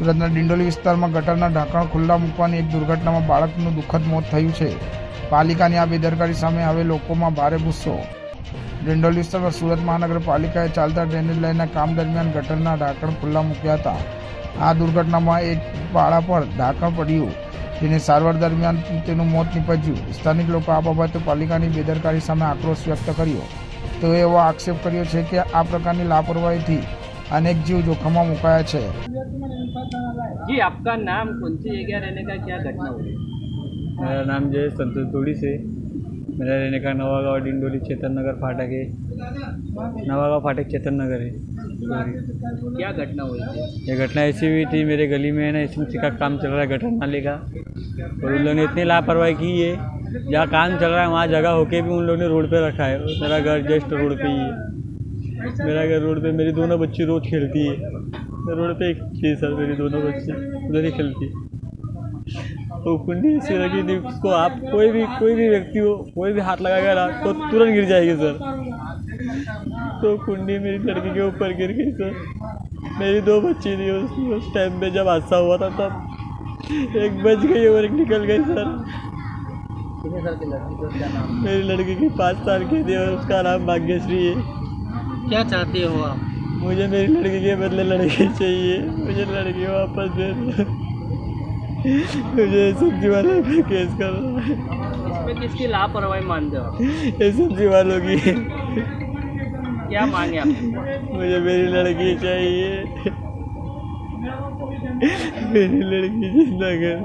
સુરતના ડિંડોલી વિસ્તારમાં ગટરના ઢાંકણ ખુલ્લા મૂકવાની એક દુર્ઘટનામાં બાળકનું દુઃખદ મોત થયું છે. પાલિકાની આ બેદરકારી સામે હવે લોકોમાં ભારે ગુસ્સો. ડિંડોલી વિસ્તારમાં સુરત મહાનગરપાલિકાએ ચાલતા ડ્રેનેજ લાઇનના કામ દરમિયાન ગટરના ઢાંકણ ખુલ્લા મૂક્યા હતા. આ દુર્ઘટનામાં એક બાળા પર ઢાંકણ પડ્યું. જેને સારવાર દરમિયાન તેનું મોત નીપજ્યું. સ્થાનિક લોકો આ બાબતે પાલિકાની બેદરકારી સામે આક્રોશ વ્યક્ત કર્યો. તેઓએ એવો આક્ષેપ કર્યો છે કે આ પ્રકારની લાપરવાહીથી अनेक जीव जोखिम में मुकाया है जी आपका नाम कौन सी जगह रहने का क्या घटना हुई मेरा नाम जो है संतोष तोड़ी से मेरा रहने का नवा गाँव डिंडोली चेतन नगर फाटक है नवा गाँव फाटक चेतन नगर है क्या घटना हुई थी ये घटना ऐसी हुई थी मेरे गली में है ना इसमें का काम चल रहा है गटर नाले का और उन लोगों ने इतनी लापरवाही की है जहाँ काम चल रहा है वहाँ जगह होके भी उन लोगों ने रोड पे रखा है मेरा घर जस्ट रोड पे ही है मेरा घर रोड पे मेरी दोनों बच्ची रोज खेलती है। रोड पे एक है सर मेरी दोनों बच्ची उधर ही खेलती तो कुंडी ऐसी लगी थी उसको आप कोई भी कोई भी व्यक्ति हो कोई भी हाथ लगाएगा ना तो तुरंत गिर जाएगी सर। तो कुंडी मेरी लड़की के ऊपर गिर गई सर। मेरी दो बच्ची थी उस, उस टाइम पे जब हादसा हुआ था तब एक बच गई और एक निकल गई सर। मेरी लड़की की पाँच साल की थी और उसका नाम भाग्यश्री है। क्या चाहते हो आप? मुझे मेरी लड़की के बदले लड़की चाहिए। मुझे लड़की वापस दे दो। मुझे सब्ज़ी वाले पे केस कर रहा है इसमें किसकी लापरवाही मानते हो? ये सब्ज़ी वालों की। क्या मांगे आप? मुझे मेरी लड़की चाहिए। मेरी लड़की ज़िंदा कर